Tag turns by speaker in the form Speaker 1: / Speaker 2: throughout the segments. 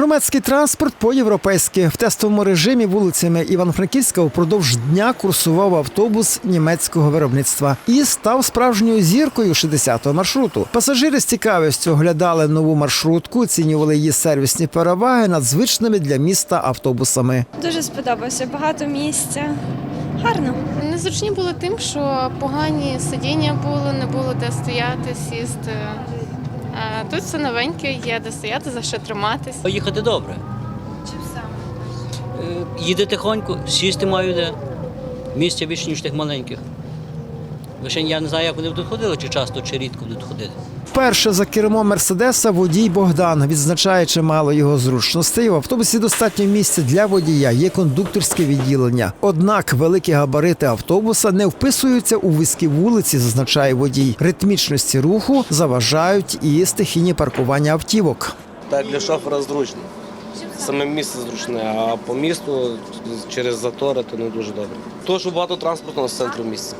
Speaker 1: Громадський транспорт по-європейськи в тестовому режимі вулицями Івано-Франківська упродовж дня курсував автобус німецького виробництва і став справжньою зіркою 60-го маршруту. Пасажири з цікавістю оглядали нову маршрутку, оцінювали її сервісні переваги над звичними для міста автобусами.
Speaker 2: Дуже сподобався, багато місця. Гарно.
Speaker 3: Незручні були тим, що погані сидіння були, не було де стояти, сісти. А тут все новеньке, є де стояти, за що триматись.
Speaker 4: Їхати добре.
Speaker 2: Чим саме?
Speaker 4: Е, Їде тихонько, сісти маю де. Місця більше, ніж тих маленьких. Лише я не знаю, як вони будуть ходили, чи часто, чи рідко будуть ходити.
Speaker 1: Вперше за кермом Мерседеса водій Богдан відзначає чимало його зручностей. В автобусі достатньо місця для водія, є кондукторське відділення. Однак великі габарити автобуса не вписуються у вузькі вулиці, зазначає водій. Ритмічності руху заважають і стихійні паркування автівок.
Speaker 5: Так для шофера зручно. Саме місце зручне, а по місту через затори то не дуже добре. То, що багато транспорту з центру місця.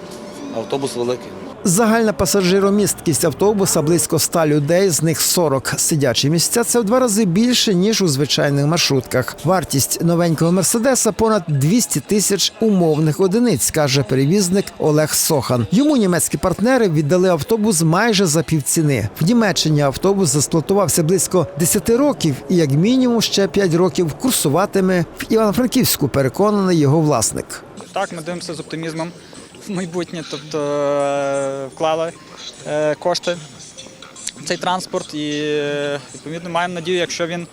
Speaker 5: Автобус великий.
Speaker 1: Загальна пасажиромісткість автобуса близько 100 людей, з них 40 сидячі місця. Це в два рази більше ніж у звичайних маршрутках. Вартість новенького мерседеса понад 200 тисяч умовних одиниць, каже перевізник Олег Сохан. Йому німецькі партнери віддали автобус майже за півціни. В Німеччині автобус засплатувався близько 10 років, і як мінімум ще 5 років курсуватиме в Івано-Франківську. Переконаний його власник.
Speaker 6: Так, ми дивимося з оптимізмом майбутнє, тобто е, вклали е, кошти в цей транспорт. І відповідно маємо надію, якщо він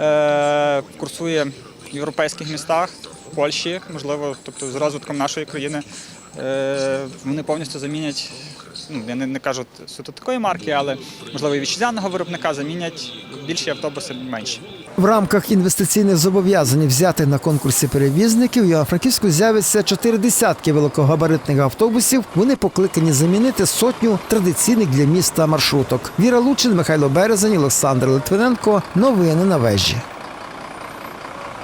Speaker 6: е, курсує в європейських містах, в Польщі, можливо, тобто з розвитком нашої країни, вони повністю замінять. Ну, я не, не кажу суто такої марки, але можливо і вітчизняного виробника замінять більші автобуси менші.
Speaker 1: В рамках інвестиційних зобов'язань взятих на конкурсі перевізників у Франківську з'явиться чотири десятки великогабаритних автобусів. Вони покликані замінити сотню традиційних для міста маршруток. Віра Лучин, Михайло Березень, Олександр Литвиненко. Новини на вежі.